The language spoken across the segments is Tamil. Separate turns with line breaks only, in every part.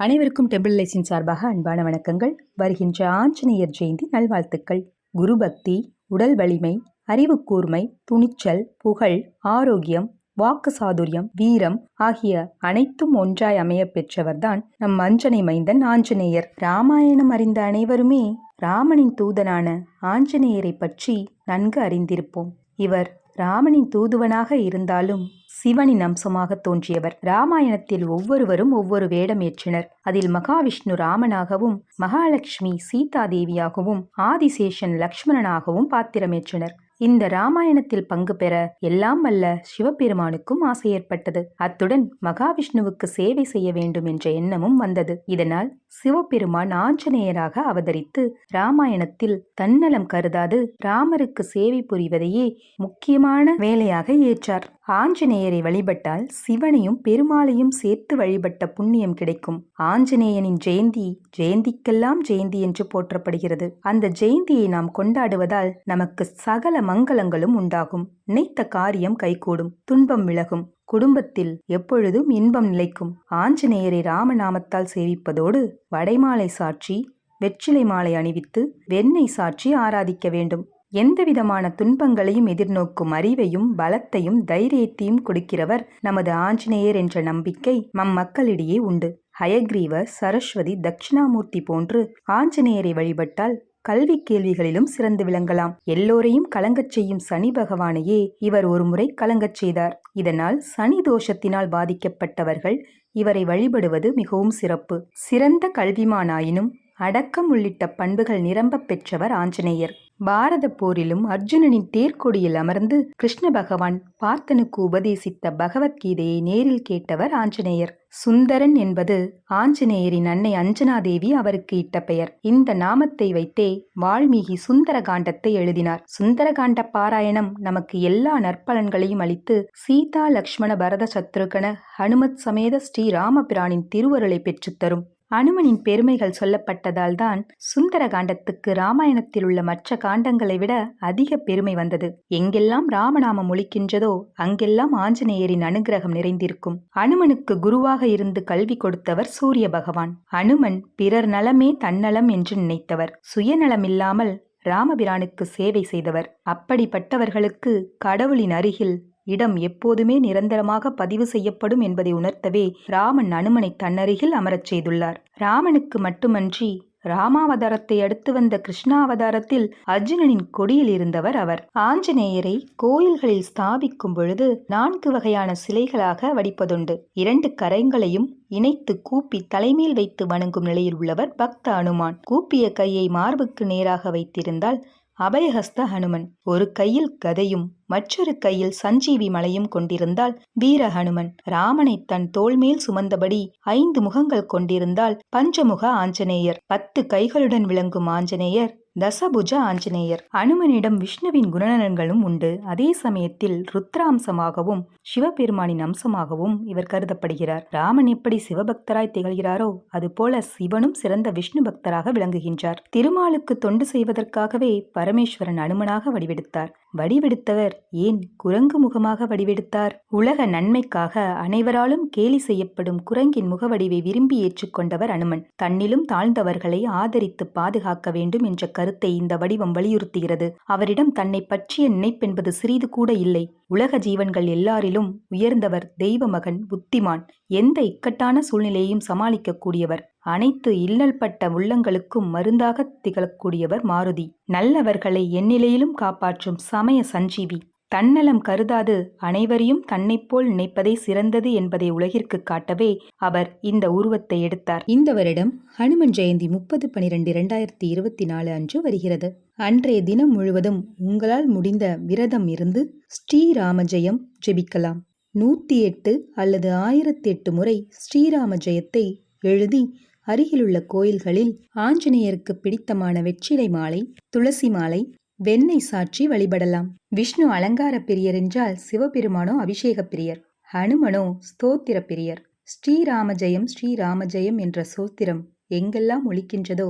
அனைவருக்கும் டெம்பிள் லைசின் சார்பாக அன்பான வணக்கங்கள். வருகின்ற ஆஞ்சநேயர் ஜெயந்தி நல்வாழ்த்துக்கள். குரு பக்தி உடல் வலிமை அறிவு கூர்மை துணிச்சல் புகழ் ஆரோக்கியம் வாக்கு சாதுரியம் வீரம் ஆகிய அனைத்தும் ஒன்றாய் அமைய பெற்றவர்தான் நம் அஞ்சனை மைந்தன் ஆஞ்சநேயர். ராமாயணம் அறிந்த அனைவருமே ராமனின் தூதனான ஆஞ்சநேயரை பற்றி நன்கு அறிந்திருப்போம். இவர் ராமனின் தூதுவனாக இருந்தாலும் சிவனின் அம்சமாக தோன்றியவர். ராமாயணத்தில் ஒவ்வொருவரும் ஒவ்வொரு வேடம் ஏற்றினர். அதில் மகாவிஷ்ணு ராமனாகவும் மகாலட்சுமி சீதாதேவியாகவும் ஆதிசேஷன் லக்ஷ்மணனாகவும் பாத்திரமேற்றினர் இந்த ராமாயணத்தில் பங்கு பெற எல்லாம் வல்ல சிவபெருமானுக்கும் ஆசை ஏற்பட்டது. அத்துடன் மகாவிஷ்ணுவுக்கு சேவை செய்ய வேண்டும் என்ற எண்ணமும் வந்தது. இதனால் சிவபெருமான் ஆஞ்சநேயராக அவதரித்து ராமாயணத்தில் தன்னலம் கருதாது ராமருக்கு சேவை புரிவதையே முக்கியமான வேலையாக ஏற்றார். ஆஞ்சநேயரை வழிபட்டால் சிவனையும் பெருமாளையும் சேர்த்து வழிபட்ட புண்ணியம் கிடைக்கும். ஆஞ்சநேயனின் ஜெயந்தி ஜெயந்திக்கெல்லாம் ஜெயந்தி என்று போற்றப்படுகிறது. அந்த ஜெயந்தியை நாம் கொண்டாடுவதால் நமக்கு சகல மங்களங்களும் உண்டாகும். நினைத்த காரியம் கைகூடும். துன்பம் விலகும். குடும்பத்தில் எப்பொழுதும் இன்பம் நிலைக்கும். ஆஞ்சநேயரை ராமநாமத்தால் சேவிப்பதோடு வடைமாலை சாட்சி வெற்றிலை மாலை அணிவித்து வெண்ணெய் சாட்சி ஆராதிக்க வேண்டும். எந்தவிதமான துன்பங்களையும் எதிர்நோக்கும் அறிவையும் பலத்தையும் தைரியத்தையும் கொடுக்கிறவர் நமது ஆஞ்சநேயர் என்ற நம்பிக்கை நம் மக்களிடையே உண்டு. ஹயக்ரீவர் சரஸ்வதி தட்சிணாமூர்த்தி போன்று ஆஞ்சநேயரை வழிபட்டால் கல்வி கேள்விகளிலும் சிறந்து விளங்கலாம். எல்லோரையும் கலங்கச் செய்யும் சனி பகவானையே இவர் ஒருமுறை கலங்கச் செய்தார். இதனால் சனி தோஷத்தினால் பாதிக்கப்பட்டவர்கள் இவரை வழிபடுவது மிகவும் சிறப்பு. சிறந்த கல்விமானாயினும் அடக்கம் உள்ளிட்ட பண்புகள் நிரம்ப பெற்றவர் ஆஞ்சநேயர். பாரத போரிலும் அர்ஜுனனின் தேர்க்கொடியில் அமர்ந்து கிருஷ்ண பகவான் பார்த்தனுக்கு உபதேசித்த பகவத்கீதையை நேரில் கேட்டவர் ஆஞ்சநேயர். சுந்தரன் என்பது ஆஞ்சநேயரின் அன்னை அஞ்சனாதேவி அவருக்கு இட்ட பெயர். இந்த நாமத்தை வைத்தே வால்மீகி சுந்தர காண்டத்தை எழுதினார். சுந்தரகாண்ட பாராயணம் நமக்கு எல்லா நற்பலன்களையும் அளித்து சீதா லக்ஷ்மண பரத சத்ருகன ஹனுமத் சமேத ஸ்ரீ ராமபிரானின் திருவருளை பெற்றுத்தரும். அனுமனின் பெருமைகள் சொல்லப்பட்டதால் தான் சுந்தர காண்டத்துக்கு ராமாயணத்தில் உள்ள மற்ற காண்டங்களை விட அதிக பெருமை வந்தது. எங்கெல்லாம் ராமநாமம் ஒழிக்கின்றதோ அங்கெல்லாம் ஆஞ்சநேயரின் அனுகிரகம் நிறைந்திருக்கும். அனுமனுக்கு குருவாக இருந்து கல்வி கொடுத்தவர் சூரிய பகவான். அனுமன் பிறர் நலமே தன்னலம் என்று நினைத்தவர். சுயநலமில்லாமல் ராமபிரானுக்கு சேவை செய்தவர். அப்படிப்பட்டவர்களுக்கு கடவுளின் அருகில் இடம் எப்போதுமே நிரந்தரமாக பதிவு செய்யப்படும் என்பதை உணர்த்தவே ராமன் அனுமனை தன்னருகில் அமரச் செய்துள்ளார். ராமனுக்கு மட்டுமன்றி ராமாவதாரத்தை அடுத்து வந்த கிருஷ்ணாவதாரத்தில் அர்ஜுனனின் கொடியில் இருந்தவர் அவர். ஆஞ்சநேயரை கோயில்களில் ஸ்தாபிக்கும் பொழுது நான்கு வகையான சிலைகளாக வடிப்பதுண்டு. இரண்டு கரைங்களையும் இணைத்து கூப்பி தலைமேல் வைத்து வணங்கும் நிலையில் உள்ளவர் பக்த அனுமான். கூப்பிய கையை மார்புக்கு நேராக வைத்திருந்தால் அபயஹஸ்த ஹனுமன். ஒரு கையில் கதையும் மற்றொரு கையில் சஞ்சீவி மலையும் கொண்டிருந்தால் வீர ஹனுமன். ராமனை தன் தோள்மேல் சுமந்தபடி ஐந்து முகங்கள் கொண்டிருந்தால் பஞ்சமுக ஆஞ்சநேயர். பத்து கைகளுடன் விளங்கும் ஆஞ்சநேயர் தசபுஜ ஆஞ்சநேயர். அனுமனிடம் விஷ்ணுவின் குணநலன்களும் உண்டு. அதே சமயத்தில் ருத்ராம்சமாகவும் சிவபெருமானின் அம்சமாகவும் இவர் கருதப்படுகிறார். ராமன் எப்படி சிவபக்தராய் திகழ்கிறாரோ அதுபோல சிவனும் சிறந்த விஷ்ணு பக்தராக விளங்குகின்றார். திருமாலுக்கு தொண்டு செய்வதற்காகவே பரமேஸ்வரன் அனுமனாக வடிவெடுத்தார். வடிவெடுத்தவர் ஏன் குரங்கு முகமாக வடிவெடுத்தார்? உலக நன்மைக்காக அனைவராலும் கேலி செய்யப்படும் குரங்கின் முகவடிவை விரும்பி ஏற்றுக்கொண்டவர் அனுமன். தன்னிலும் தாழ்ந்தவர்களை ஆதரித்து பாதுகாக்க வேண்டும் என்ற கரு கருத்தை இந்த வடிவம் வலியுறுத்துகிறது. அவரிடம் தன்னை பற்றிய நினைப்பென்பது சிறிது கூட இல்லை. உலக ஜீவன்கள் எல்லாரிலும் உயர்ந்தவர் தெய்வ மகன் புத்திமான் எந்த இக்கட்டான சூழ்நிலையையும் சமாளிக்கக்கூடியவர். அனைத்து இல்லல்பட்ட உள்ளங்களுக்கும் மருந்தாக திகழக்கூடியவர் மாருதி. நல்லவர்களை எந்நிலையிலும் காப்பாற்றும் சமய சஞ்சீவி. தன்னலம் கருதாது அனைவரையும் தன்னைப்போல் நினைப்பதே சிறந்தது என்பதை உலகிற்கு காட்டவே அவர் இந்த உருவத்தை எடுத்தார். இந்த வருடம் ஹனுமன் ஜெயந்தி முப்பது பனிரெண்டு இரண்டாயிரத்தி இருபத்தி நாலு அன்று வருகிறது. அன்றைய தினம் முழுவதும் உங்களால் முடிந்த விரதம் இருந்து ஸ்ரீராமஜெயம் ஜெபிக்கலாம். நூற்றி எட்டு அல்லது ஆயிரத்தி எட்டு முறை ஸ்ரீராம ஜெயத்தை எழுதி அருகிலுள்ள கோயில்களில் ஆஞ்சநேயருக்கு பிடித்தமான வெற்றிலை மாலை துளசி மாலை வெண்ணெய் சாற்றி வழிபடலாம். விஷ்ணு அலங்கார பிரியர் என்றால் சிவபெருமானோ அபிஷேக பிரியர். ஹனுமனோ ஸ்தோத்திர பிரியர். ஸ்ரீராம ஜெயம் ஸ்ரீராம ஜெயம் என்ற சோத்திரம் எங்கெல்லாம் ஒழிக்கின்றதோ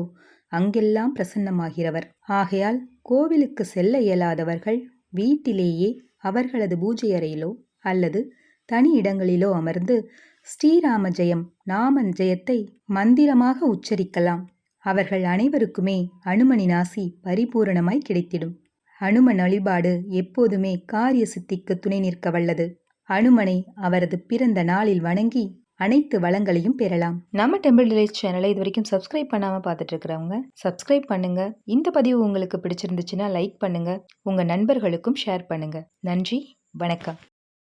அங்கெல்லாம் பிரசன்னமாகிறவர். ஆகையால் கோவிலுக்கு செல்ல இயலாதவர்கள் வீட்டிலேயே அவர்களது பூஜை அறையிலோ அல்லது தனி இடங்களிலோ அமர்ந்து ஸ்ரீராம ஜெயம் நாமன் ஜெயத்தை மந்திரமாக உச்சரிக்கலாம். அவர்கள் அனைவருக்குமே அனுமனின் ஆசி பரிபூரணமாய் கிடைத்திடும். அனுமன் வழிபாடு எப்போதுமே காரிய சித்திக்கு துணை நிற்க வல்லது. அனுமனை அவரது பிறந்த நாளில் வணங்கி அனைத்து வளங்களையும் பெறலாம். நம்ம டெம்பிள் வில்லேஜ் சேனலை இது வரைக்கும் சப்ஸ்கிரைப் பண்ணாமல் பார்த்துட்டு இருக்கிறவங்க சப்ஸ்கிரைப் பண்ணுங்க. இந்த பதிவு உங்களுக்கு பிடிச்சிருந்துச்சுன்னா லைக் பண்ணுங்க. உங்க நண்பர்களுக்கும் ஷேர் பண்ணுங்க. நன்றி வணக்கம்.